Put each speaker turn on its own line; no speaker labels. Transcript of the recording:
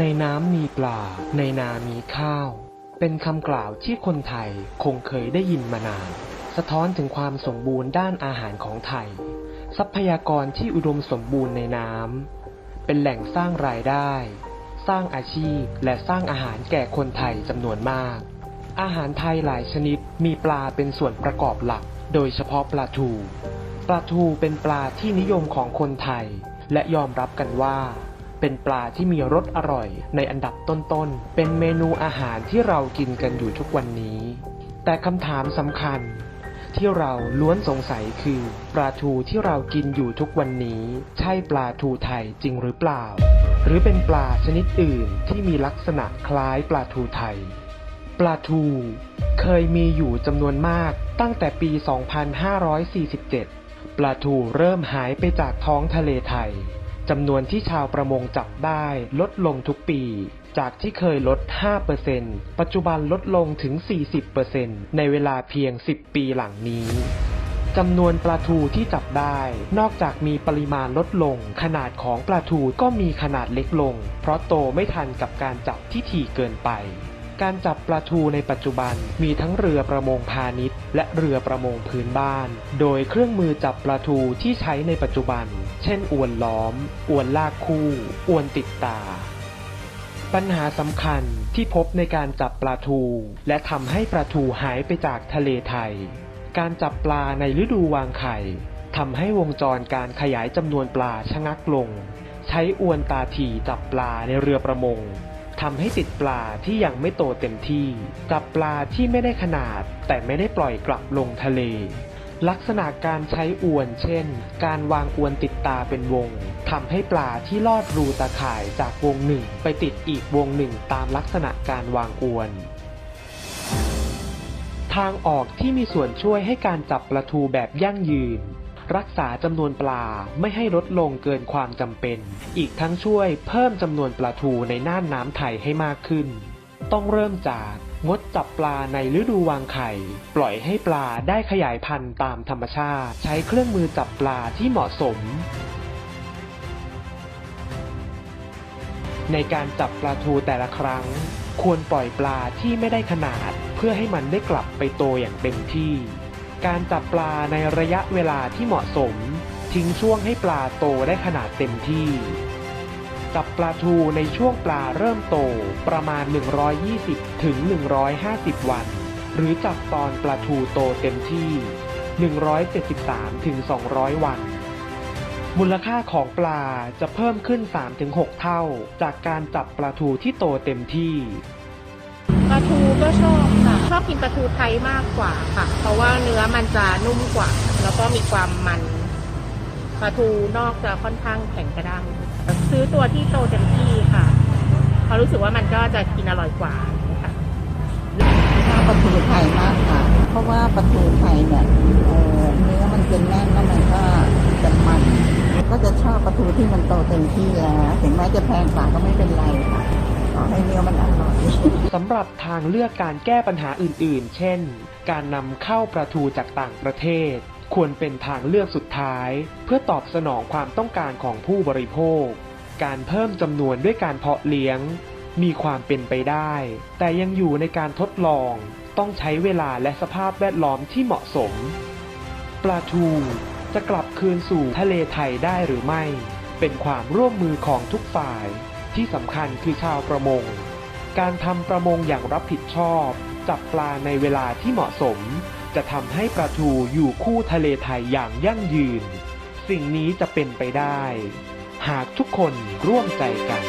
ในน้ำมีปลา ในนามีข้าว เป็นคำกล่าวที่คนไทยคงเคยได้ยินมานาน สะท้อนถึงความสมบูรณ์ด้านอาหารของไทย ทรัพยากรที่อุดมสมบูรณ์ในน้ำเป็นแหล่งสร้างรายได้ สร้างอาชีพและสร้างอาหารแก่คนไทยจำนวนมาก อาหารไทยหลายชนิดมีปลาเป็นส่วนประกอบหลัก โดยเฉพาะปลาทูปลาทูเป็นปลาที่นิยมของคนไทย และยอมรับกันว่า เป็นปลาที่มีรสอร่อย ในอันดับต้นๆ เป็นเมนูอาหารที่เรากินกันอยู่ทุกวันนี้ แต่คำถามสำคัญ ที่เราล้วนสงสัยคือ ปลาทูที่เรากินอยู่ทุกวันนี้ ใช่ปลาทูไทยจริงหรือเปล่า หรือเป็นปลาชนิดอื่นที่มีลักษณะคล้ายปลาทูไทยปลาทู เคยมีอยู่จำนวนมากตั้งแต่ปี 2547 ปลาทูเริ่มหายไปจากท้องทะเลไทย จำนวนที่ชาวประมงจับได้ลดลงทุกปี จากที่เคยลด 5%ปัจจุบันลดลงถึง 40%ในเวลาเพียง 10 ปีหลังนี้จำนวนปลาทูที่จับได้ นอกจากมีปริมาณลดลง ขนาดของปลาทูก็มีขนาดเล็กลง เพราะโตไม่ทันกับการจับที่ถี่เกินไป การจับปลาทูในปัจจุบันมีทั้งเรือประมงพาณิชย์ และเรือประมงพื้นบ้าน โดยเครื่องมือจับปลาทูที่ใช้ในปัจจุบัน เช่น อวนล้อม อวนลากคู่ อวนติดตา ปัญหาสำคัญที่พบในการจับปลาทู และทำให้ปลาทูหายไปจากทะเลไทย การจับปลาในฤดูวางไข่ทำให้วงจรการขยายจำนวนปลาชะงักลง ใช้อวนตาถี่จับปลาในเรือประมงทำให้ติดปลาที่ยังไม่โตเต็มที่ จับปลาที่ไม่ได้ขนาด แต่ไม่ได้ปล่อยกลับลงทะเล ลักษณะการใช้อวน เช่น การวางอวนติดตาเป็นวงทำให้ปลาที่ลอดรูตาข่ายจากวงหนึ่งไปติดอีกวงหนึ่งตามลักษณะการวางอวน ทางออกที่มีส่วนช่วยให้การจับปลาทูแบบยั่งยืน รักษาจำนวนปลาไม่ให้ลดลงเกินความจำเป็น อีกทั้งช่วยเพิ่มจำนวนปลาทูในน่านน้ำไทยให้มากขึ้น ต้องเริ่มจาก งดจับปลาในฤดูวางไข่ ปล่อยให้ปลาได้ขยายพันธุ์ตามธรรมชาติ ใช้เครื่องมือจับปลาที่เหมาะสม ในการจับปลาทูแต่ละครั้ง ควรปล่อยปลาที่ไม่ได้ขนาด เพื่อให้มันได้กลับไปโตอย่างเต็มที่ การจับปลาในระยะเวลาที่เหมาะสม ทิ้งช่วงให้ปลาโตได้ขนาดเต็มที่ จับปลาทูในช่วงปลาเริ่มโตประมาณ 120 ถึง 150 วัน หรือจับตอนปลาทูโตเต็มที่ 173 ถึง 200 วัน มูลค่าของปลาจะเพิ่มขึ้น 3-6 เท่า จากการจับปลาทูที่โตเต็มที่
ปลาทูก็ชอบค่ะชอบกินปลาทูไทยมากกว่าค่ะ เพราะว่าเนื้อมันจะนุ่มกว่า แล้วก็มีความมันปลาทูนอกจะค่อนข้างแข็งกระด้าง ตัวที่โตเต็มที่ค่ะเพราะรู้สึกว่ามันก็จะกินอร่อยกว่าค่ะ
ชอบปลาทูไทยมากค่ะ เพราะว่าปลาทูไทยเนี่ยเอ่อเนื้อมันจะแน่นแล้วมันก็จะมัน ก็จะชอบปลาทูที่มันโตเต็มที่แล้วถึงแม้จะแพงกว่าก็ไม่เป็นไรค่ะขอให้เนื้อมันอร่อย
สำหรับทางเลือกการแก้ปัญหาอื่นๆ เช่น การนำเข้าปลาทูจากต่างประเทศ ควรเป็นทางเลือกสุดท้าย เพื่อตอบสนองความต้องการของผู้บริโภค การเพิ่มจำนวนด้วยการเพาะเลี้ยง มีความเป็นไปได้ แต่ยังอยู่ในการทดลอง ต้องใช้เวลาและสภาพแวดล้อมที่เหมาะสม ปลาทูจะกลับคืนสู่ทะเลไทยได้หรือไม่ เป็นความร่วมมือของทุกฝ่าย ที่สำคัญคือชาวประมง การทำประมงอย่างรับผิดชอบ จับปลาในเวลาที่เหมาะสม จะทำให้ปลาทูอยู่คู่ทะเลไทยอย่างยั่งยืน สิ่งนี้จะเป็นไปได้ หากทุกคนร่วมใจกัน